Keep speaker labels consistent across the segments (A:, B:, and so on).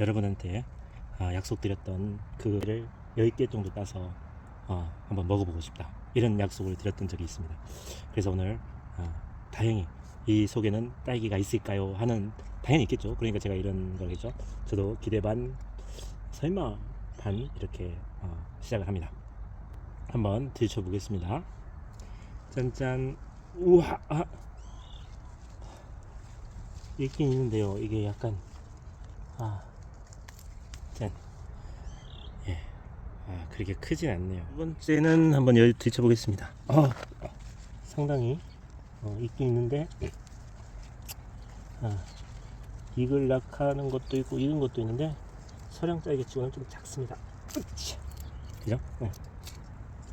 A: 여러분한테 아, 약속드렸던 그를 10개 정도 따서 어, 한번 먹어보고 싶다. 이런 약속을 드렸던 적이 있습니다. 그래서 오늘 아, 다행히 이 속에는 딸기가 있을까요? 하는 당연히 있겠죠. 그러니까 제가 이런 거겠죠. 저도 기대 반 설마 반 이렇게 어, 시작을 합니다. 한번 드셔보겠습니다. 짠짠 우와 아. 있긴 있는데요. 이게 약간 아 짠. 예. 아, 그렇게 크진 않네요. 두 번째는 한번 여 드셔보겠습니다. 아, 상당히 어, 있긴 있는데 아, 익을 낙하는 것도 있고 익은 것도 있는데 서량 딸기 치고는 좀 작습니다. 그죠? 네.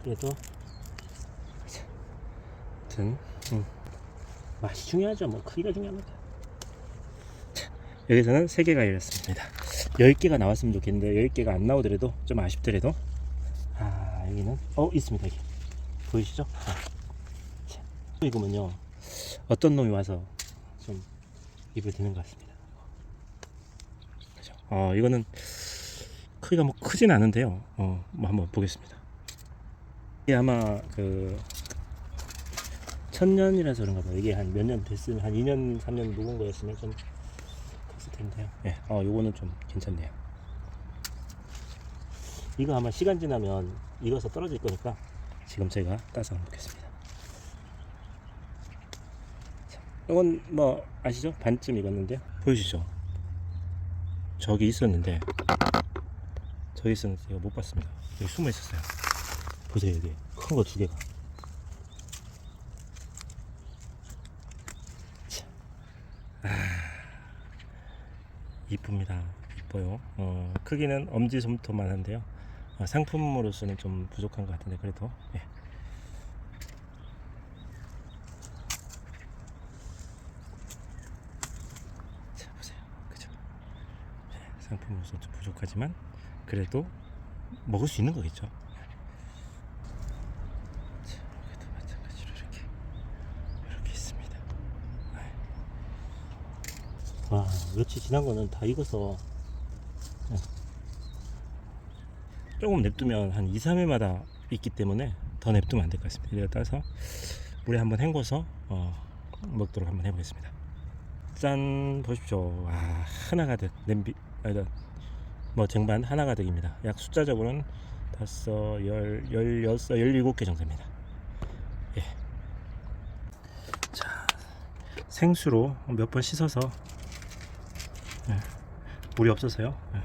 A: 그래도 아무튼 음, 맛이 중요하죠. 뭐 크기가 중요합니다. 자, 여기서는 3개가 열렸습니다. 10개가 나왔으면 좋겠는데 10개가 안 나오더라도 좀 아쉽더라도 아 여기는 어 있습니다 여기 보이시죠? 아. 자, 이거면요 어떤 놈이 와서 좀 입을 드는 것 같습니다. 그죠? 어 이거는 크기가 뭐 크진 않은데요. 어뭐 한번 보겠습니다. 이게 아마 그 천년이라서 그런가 봐요. 이게 한 몇 년 됐으면 한 2년 3년 묵은 거였으면 좀 컸을 텐데요. 예, 어 요거는 좀 괜찮네요. 이거 아마 시간 지나면 익어서 떨어질 거니까 지금 제가 따서 먹겠습니다. 자, 이건 뭐 아시죠? 반쯤 익었는데요. 보이시죠? 저기 있었는데 저기 있었는데 제가 못 봤습니다. 여기 숨어 있었어요. 보세요 여기 큰 거 두 개가. 이쁩니다. 이뻐요. 어, 크기는 엄지 손톱만 한데요. 어, 상품으로서는 좀 부족한 것 같은데 그래도 예. 자 보세요 그죠 예, 상품으로서 좀 부족하지만 그래도 먹을 수 있는 거겠죠 자 여기도 마찬가지로 이렇게 이렇게 있습니다 네. 와 며칠 지난 거는 다 익어서 예. 조금 냅두면 한 2, 3회마다 있기 때문에 더 냅두면 안 될 것 같습니다. 이걸 따서 물에 한번 헹궈서 어, 먹도록 한번 해보겠습니다. 짠 보십시오. 와 하나 가득 냄비 아니다 뭐 쟁반 하나 가득입니다. 약 숫자적으로는 다섯, 열, 열여섯, 열일곱 개 정도입니다. 예. 자 생수로 몇 번 씻어서 예, 물이 없어서요. 예.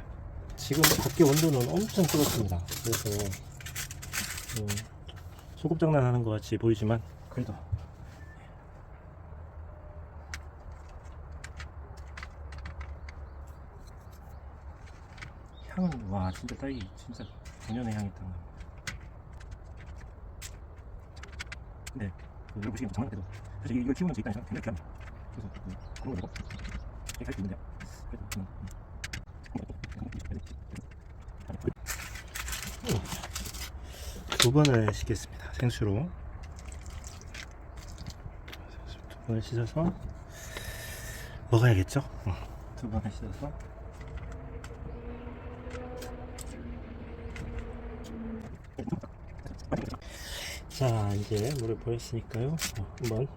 A: 지금 밖에 온도는 엄청 뜨겁습니다. 그래서 음, 소꿉장난 하는 것 같이 보이지만 그래도 향은 와 진짜 딸기 진짜 본연의 향이 있다. 네, 그 여러분 보시기엔 장난 같아도 사실 이걸 키우는 제 입장에서 굉장히 귀합니다. 그래서 그 그런 거 있는데 두 번을 씻겠습니다. 생수로. 생수 두 번을 씻어서 먹어야겠죠? 응. 두 번을 씻어서. 자, 이제 물을 보였으니까요. 어, 한번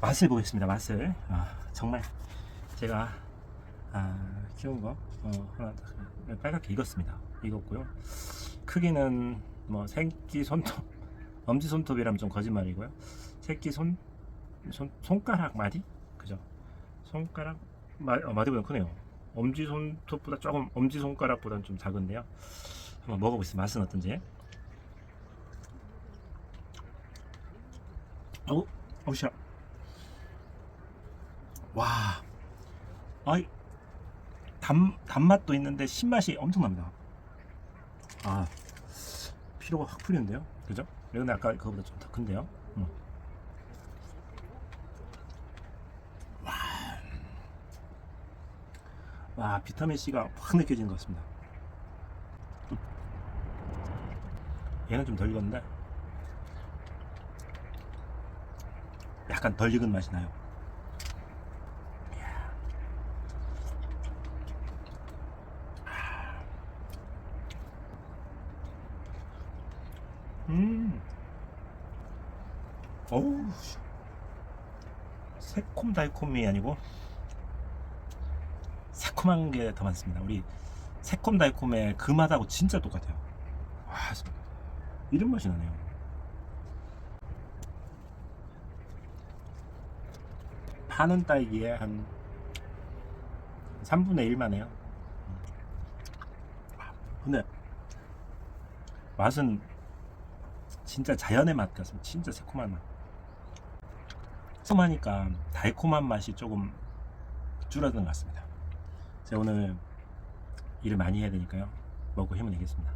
A: 맛을 보겠습니다. 맛을. 아, 정말 제가 아, 키운 거 어, 하나 딱 빨갛게 익었습니다. 익었고요. 크기는 뭐 새끼 손톱, 엄지 손톱이라면 좀 거짓말이고요. 새끼 손, 손 손가락 마디, 그죠? 손가락 마, 어, 마디보다 크네요. 엄지 손톱보다 조금 엄지 손가락보다는 좀 작은데요. 한번 먹어보겠습니다. 맛은 어떤지. 어우, 어우, 샤. 와, 아이, 단, 단맛도 있는데 신맛이 엄청납니다. 아, 피로가 확 풀리는데요? 그죠? 근데 아까 그거보다 좀 더 큰데요? 음. 와, 와, 비타민C가 확 느껴지는 것 같습니다. 음. 얘는 좀 덜 익었는데, 약간 덜 익은 맛이 나요. 음. 어우. 씨. 새콤달콤이 아니고 새콤한 게 더 많습니다. 우리 새콤달콤의 그 맛하고 진짜 똑같아요. 와, 이런 맛이 나네요. 파는 딸기에 한 3분의 1만 해요. 근데 맛은 진짜 자연의 맛 같습니다. 진짜 새콤한 맛. 새콤하니까 달콤한 맛이 조금 줄어든 것 같습니다. 제가 오늘 일을 많이 해야 되니까요. 먹고 힘을 내겠습니다.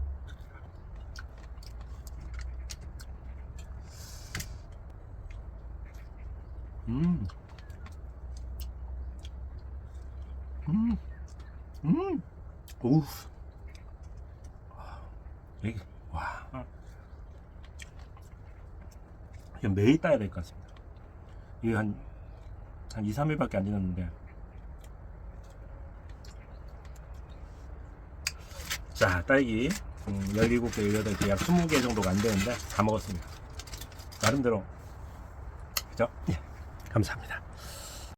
A: 음. 음. 음. 오우. 여기, 와. 이거 매일 따야 될 것 같습니다. 이게 한, 한 2, 3일밖에 안 지났는데. 자, 딸기. 음, 17개, 18개, 약 20개 정도가 안 되는데 다 먹었습니다. 나름대로. 그죠? 예. 감사합니다.